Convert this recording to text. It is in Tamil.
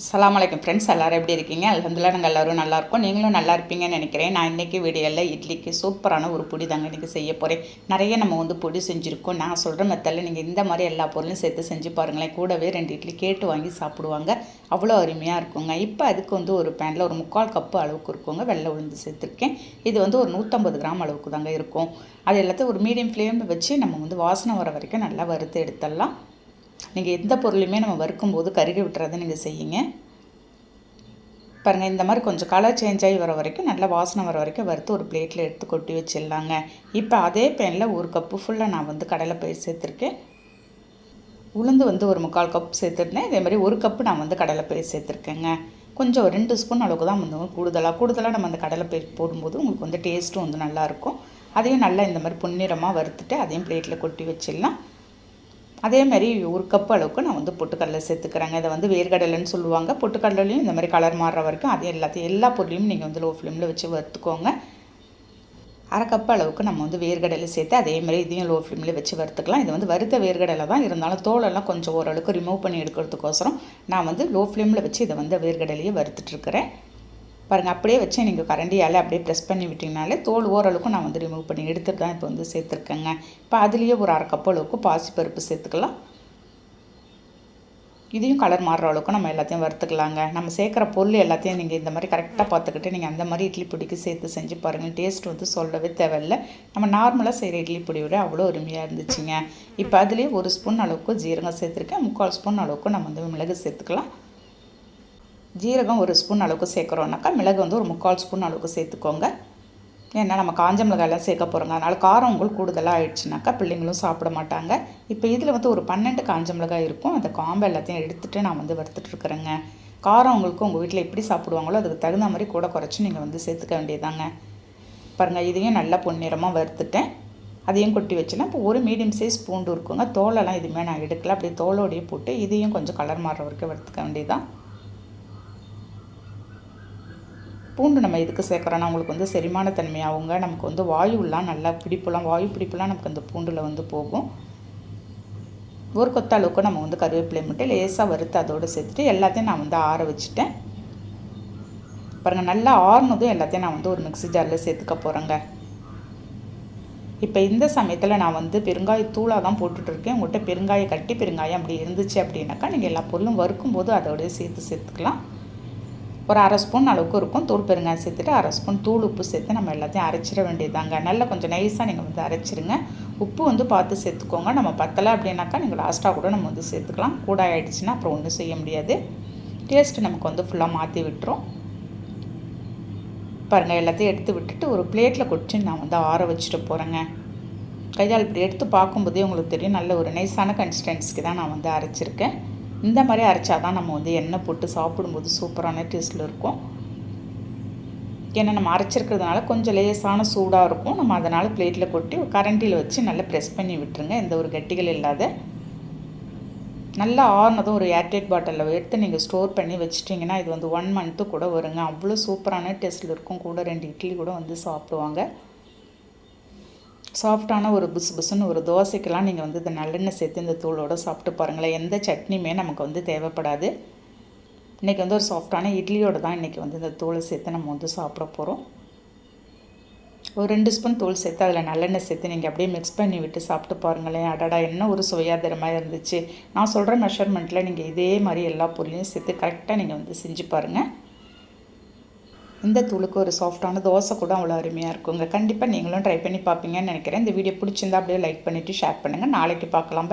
அஸ்லாம் வலைக்கம் ஃப்ரெண்ட்ஸ் எல்லோரும் எப்படி இருக்கீங்க? அல்ஹம்துலில்லாஹ் நாங்கள் எல்லோரும் நல்லா நீங்களும் நல்லா இருப்பீங்கன்னு நினைக்கிறேன். நான் இன்றைக்கி வீடியோவில் இட்லிக்கு சூப்பரான ஒரு பொடி தாங்க இன்றைக்கி செய்ய போகிறேன் நிறைய நம்ம வந்து பொடி செஞ்சுருக்கோம். நான் சொல்கிற மெத்தடில் நீங்கள் இந்த மாதிரி எல்லா பொருளும் சேர்த்து செஞ்சு பாருங்களேன். கூடவே ரெண்டு இட்லி கேட்டு வாங்கி சாப்பிடுவாங்க. அவ்வளோ அருமையாக இருக்குங்க. இப்போ அதுக்கு வந்து ஒரு பேனில் ஒரு முக்கால் கப்பு அளவுக்கு இருக்குங்க. வெள்ளை உளுந்து சேர்த்துருக்கேன். இது வந்து ஒரு நூற்றம்பது கிராம் அளவுக்கு தாங்க இருக்கும். அது எல்லாத்தையும் ஒரு மீடியம் ஃப்ளேம் வச்சு நம்ம வந்து வாசனை வர வரைக்கும் நல்லா வறுத்து எடுத்துடலாம். நீங்கள் எந்த பொருளையுமே நம்ம வறுக்கும்போது கருகி விட்டுறதை நீங்கள் செய்யுங்க. பாருங்கள் இந்த மாதிரி கொஞ்சம் கலர் சேஞ்ச் ஆகி வர வரைக்கும் நல்லா வாசனை வர வரைக்கும் வறுத்து ஒரு பிளேட்டில் எடுத்து கொட்டி வச்சிடலாங்க. இப்போ அதே பேனில் ஒரு கப்பு ஃபுல்லாக நான் வந்து கடலை பயிர் சேர்த்துருக்கேன். உளுந்து வந்து ஒரு முக்கால் கப் சேர்த்துருந்தேன். இதே மாதிரி ஒரு கப்பு நான் வந்து கடலை பயிர் சேர்த்துருக்கேங்க. கொஞ்சம் ஒரு ரெண்டு ஸ்பூன் அளவுக்கு தான் வந்து கூடுதலாக கூடுதலாக நம்ம அந்த கடலை பயிர் போடும்போது உங்களுக்கு வந்து டேஸ்ட்டும் வந்து நல்லாயிருக்கும் அதையும் நல்லா இந்த மாதிரி பொன்னிறமாக வறுத்துட்டு அதையும் பிளேட்டில் கொட்டி வச்சிடலாம். அதே மாதிரி ஒரு கப் அளவுக்கு நான் வந்து பொட்டுக்கடலை சேர்த்துக்கிறேங்க. இதை வந்து வேர்க்கடலைன்னு சொல்லுவாங்க. பொட்டுக்கடலையும் இந்த மாதிரி கலர் மாறுற வரைக்கும் அதே எல்லாத்தையும் எல்லா பொருளையும் நீங்கள் வந்து லோ ஃப்ளேமில் வச்சு வறுத்துக்கோங்க. அரை கப் அளவுக்கு நம்ம வந்து வேர்க்கடலை சேர்த்து அதே மாதிரி இதையும் லோ ஃப்ளேமில் வச்சு வறுத்துக்கலாம். இது வந்து வறுத்த வேர்க்கடலை தான். இருந்தாலும் தோலெல்லாம் கொஞ்சம் ஓரளவுக்கு ரிமூவ் பண்ணி எடுக்கிறதுக்கோசரம் நான் வந்து லோ ஃப்ளேமில் வச்சு இதை வந்து வேர்க்கடலையே வறுத்துட்ருக்கிறேன் பாருங்கள் அப்படியே வச்சு நீங்கள் கரண்டியால் அப்படியே ப்ரெஸ் பண்ணி விட்டிங்கனாலே தோல் ஓரளவுக்கு நான் வந்து ரிமூவ் பண்ணி எடுத்துட்டு தான் இப்போ வந்து சேர்த்துருக்கேங்க. இப்போ அதுலேயே ஒரு அரை கப் அளவுக்கு பாசிப்பருப்பு சேர்த்துக்கலாம். இதையும் கலர் மாறுற அளவுக்கு நம்ம எல்லாத்தையும் வறுத்துக்கலாங்க. நம்ம சேர்க்குற பொருள் எல்லாத்தையும் நீங்கள் இந்த மாதிரி கரெக்டாக பார்த்துக்கிட்டு நீங்கள் அந்த மாதிரி இட்லி பொடிக்கு சேர்த்து செஞ்சு பாருங்கள் டேஸ்ட் வந்து சொல்லவே தேவையில்லை. நம்ம நார்மலாக செய்கிற இட்லி பொடியோட அவ்வளோ அருமையாக இருந்துச்சுங்க. இப்போ அதுலேயே ஒரு ஸ்பூன் அளவுக்கு ஜீரகம் சேர்த்துருக்கேன். முக்கால் ஸ்பூன் அளவுக்கு நம்ம வந்து மிளகு சேர்த்துக்கலாம். ஜீரகம் ஒரு ஸ்பூன் அளவுக்கு சேர்க்குறோன்னாக்கா மிளகு வந்து ஒரு முக்கால் ஸ்பூன் அளவுக்கு சேர்த்துக்கோங்க. ஏன்னா நம்ம காஞ்ச மிளகாயெல்லாம் சேர்க்க போகிறோங்க அதனால் காரம் உங்களுக்கு கூடுதலாக ஆயிடுச்சுனாக்கா பிள்ளைங்களும் சாப்பிட மாட்டாங்க. இப்போ இதில் வந்து ஒரு பன்னெண்டு காஞ்ச மிளகாய் இருக்கும். அந்த காம்பை எல்லாத்தையும் எடுத்துகிட்டு நான் வந்து வறுத்துட்ருக்குறேங்க காரம் உங்களுக்கு உங்கள் வீட்டில் எப்படி சாப்பிடுவாங்களோ அதுக்கு தகுந்த மாதிரி கூட குறைச்சி நீங்கள் வந்து சேர்த்துக்க வேண்டியதாங்க. பாருங்கள் இதையும் நல்லா பொன்னிறமாக வறுத்துட்டேன். அதையும் கொட்டி வச்சுனா இப்போ ஒரு மீடியம் சைஸ் பூண்டு இருக்குங்க. தோலெல்லாம் எதுவுமே நான் எடுக்கல. அப்படியே தோலோடையே போட்டு இதையும் கொஞ்சம் கலர் மாறுற வரைக்கும் வறுத்துக்க வேண்டியதான் பூண்டு நம்ம எதுக்கு சேர்க்குறோன்னா உங்களுக்கு வந்து செரிமானத்தன்மையாகுங்க. நமக்கு வந்து வாயுலாம் நல்லா பிடிப்புலாம் வாயு பிடிப்புலாம் நமக்கு அந்த பூண்டில் வந்து போகும். ஒரு கொத்த அளவுக்கு நம்ம வந்து கருவேப்பிலை மட்டும் லேசாக வறுத்து அதோடு சேர்த்துட்டு எல்லாத்தையும் நான் வந்து ஆற வச்சுட்டேன். பாருங்கள் நல்லா ஆறுனதும் எல்லாத்தையும் நான் வந்து ஒரு மிக்சி ஜாரில் சேர்த்துக்க போகிறேங்க இப்போ இந்த சமயத்தில் நான் வந்து பெருங்காய தூளாக தான் போட்டுட்ருக்கேன். உங்கள்கிட்ட பெருங்காயம் கட்டி பெருங்காயம் அப்படி இருந்துச்சு அப்படின்னாக்கா நீங்கள் எல்லா பொருளும் வறுக்கும்போது அதோடய சேர்த்து சேர்த்துக்கலாம். ஒரு அரை ஸ்பூன் அளவுக்கு இருக்கும். தூள் பெருங்காயம் சேர்த்துட்டு அரை ஸ்பூன் தூள் உப்பு சேர்த்து நம்ம எல்லாத்தையும் அரைச்சிட வேண்டியதாங்க நல்லா கொஞ்சம் நைஸாக நீங்கள் வந்து அரைச்சிருங்க. உப்பு வந்து பார்த்து சேர்த்துக்கோங்க. நம்ம பத்தலை அப்படின்னாக்கா நீங்கள் லாஸ்ட்டாக கூட நம்ம வந்து சேர்த்துக்கலாம். கூட ஆகிடுச்சின்னா அப்புறம் ஒன்றும் செய்ய முடியாது. டேஸ்ட்டு நமக்கு வந்து ஃபுல்லாக மாற்றி விட்டுரும். பாருங்கள் எல்லாத்தையும் எடுத்து விட்டுட்டு ஒரு பிளேட்டில் கொட்டி நான் வந்து ஆற வச்சுட்டு போகிறேங்க கையால் இப்படி எடுத்து பார்க்கும்போதே உங்களுக்கு தெரியும். நல்ல ஒரு நைஸான கன்சிஸ்டன்சிக்கு தான் நான் வந்து அரைச்சிருக்கேன். இந்த மாதிரி அரைச்சா தான் நம்ம வந்து எண்ணெய் போட்டு சாப்பிடும்போது சூப்பரான டேஸ்ட்டில் இருக்கும். ஏன்னா நம்ம அரைச்சிருக்கிறதுனால கொஞ்சம் லேசான சூடாக இருக்கும். நம்ம அதனால் பிளேட்டில் கொட்டி கரண்டியில் வச்சு நல்லா ப்ரெஸ் பண்ணி விட்டுருங்க. எந்த ஒரு கட்டிகள் இல்லாத. நல்லா ஆறுனதும் ஒரு ஏர்டைட் பாட்டிலில் எடுத்து நீங்கள் ஸ்டோர் பண்ணி வச்சிட்டிங்கன்னா இது வந்து ஒன் மந்த்து கூட வருங்க. அவ்வளோ சூப்பரான டேஸ்ட்டில் இருக்கும். கூட ரெண்டு இட்லி கூட வந்து சாப்பிடுவாங்க. சாஃப்டான ஒரு புசு புசுன்னு ஒரு தோசைக்கெல்லாம் நீங்கள் வந்து இந்த நல்லெண்ணெய் சேர்த்து இந்த தூளோடு சாப்பிட்டு பாருங்களேன். எந்த சட்னியுமே நமக்கு வந்து தேவைப்படாது. இன்றைக்கி வந்து ஒரு சாஃப்டான இட்லியோடு தான் இன்றைக்கி வந்து இந்த தூளை சேர்த்து நம்ம வந்து சாப்பிட போகிறோம் ஒரு ரெண்டு ஸ்பூன் தூள் சேர்த்து அதில் நல்லெண்ணெய் சேர்த்து நீங்கள் அப்படியே மிக்ஸ் பண்ணி விட்டு சாப்பிட்டு பாருங்களேன். அடடா என்ன ஒரு சுவையாதரமாக இருந்துச்சு. நான் சொல்கிற மெஷர்மெண்ட்டில் நீங்கள் இதே மாதிரி எல்லா பொருளையும் சேர்த்து கரெக்டாக நீங்கள் வந்து செஞ்சு பாருங்கள் இந்த தூளுக்கு ஒரு சாஃப்டான தோசை கூட அவ்வளோ அருமையாக இருக்குங்க. கண்டிப்பாக நீங்களும் ட்ரை பண்ணி பார்ப்பீங்கன்னு நினைக்கிறேன். இந்த வீடியோ பிடிச்சிருந்தா அப்படியே லைக் பண்ணிவிட்டு ஷேர் பண்ணுங்கள் நாளைக்கு பார்க்கலாம்.